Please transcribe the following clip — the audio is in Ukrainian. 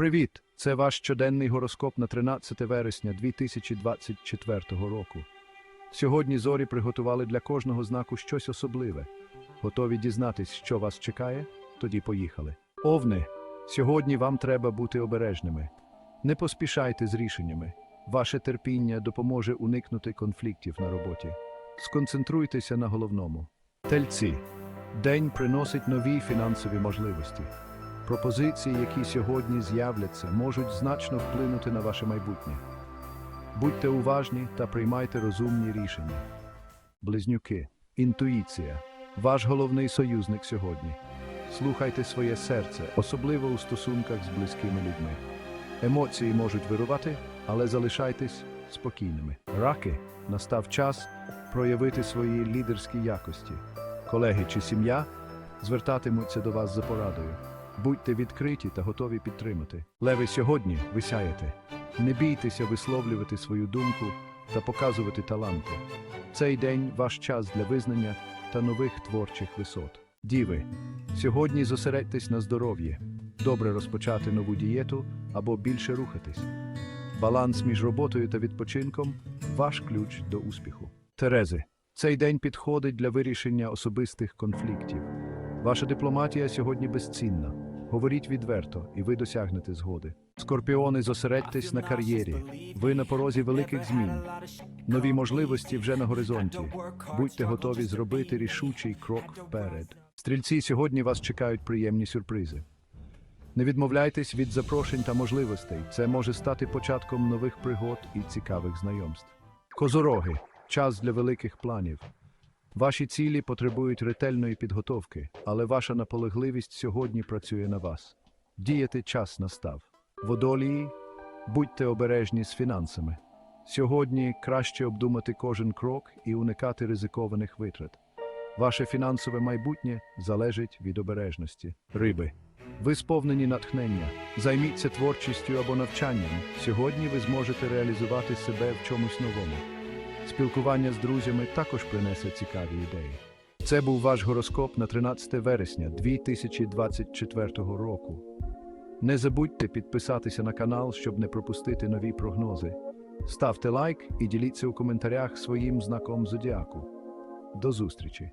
Привіт! Це ваш щоденний гороскоп на 13 вересня 2024 року. Сьогодні зорі приготували для кожного знаку щось особливе. Готові дізнатись, що вас чекає? Тоді поїхали. Овни, сьогодні вам треба бути обережними. Не поспішайте з рішеннями. Ваше терпіння допоможе уникнути конфліктів на роботі. Сконцентруйтеся на головному. Тельці. День приносить нові фінансові можливості. Пропозиції, які сьогодні з'являться, можуть значно вплинути на ваше майбутнє. Будьте уважні та приймайте розумні рішення. Близнюки. Інтуїція. Ваш головний союзник сьогодні. Слухайте своє серце, особливо у стосунках з близькими людьми. Емоції можуть вирувати, але залишайтесь спокійними. Раки. Настав час проявити свої лідерські якості. Колеги чи сім'я звертатимуться до вас за порадою. Будьте відкриті та готові підтримати. Леви, сьогодні ви сяєте. Не бійтеся висловлювати свою думку та показувати таланти. Цей день ваш час для визнання та нових творчих висот. Діви, сьогодні зосередьтесь на здоров'ї. Добре розпочати нову дієту або більше рухатись. Баланс між роботою та відпочинком ваш ключ до успіху. Терези, цей день підходить для вирішення особистих конфліктів. Ваша дипломатія сьогодні безцінна. Говоріть відверто, і ви досягнете згоди. Скорпіони, зосередьтесь на кар'єрі. Ви на порозі великих змін. Нові можливості вже на горизонті. Будьте готові зробити рішучий крок вперед. Стрільці, сьогодні вас чекають приємні сюрпризи. Не відмовляйтесь від запрошень та можливостей. Це може стати початком нових пригод і цікавих знайомств. Козороги час для великих планів. Ваші цілі потребують ретельної підготовки, але ваша наполегливість сьогодні працює на вас. Діяти час настав. Водолії, будьте обережні з фінансами. Сьогодні краще обдумати кожен крок і уникати ризикованих витрат. Ваше фінансове майбутнє залежить від обережності. Риби. Ви сповнені натхнення. Займіться творчістю або навчанням. Сьогодні ви зможете реалізувати себе в чомусь новому. Спілкування з друзями також принесе цікаві ідеї. Це був ваш гороскоп на 13 вересня 2024 року. Не забудьте підписатися на канал, щоб не пропустити нові прогнози. Ставте лайк і діліться у коментарях своїм знаком зодіаку. До зустрічі!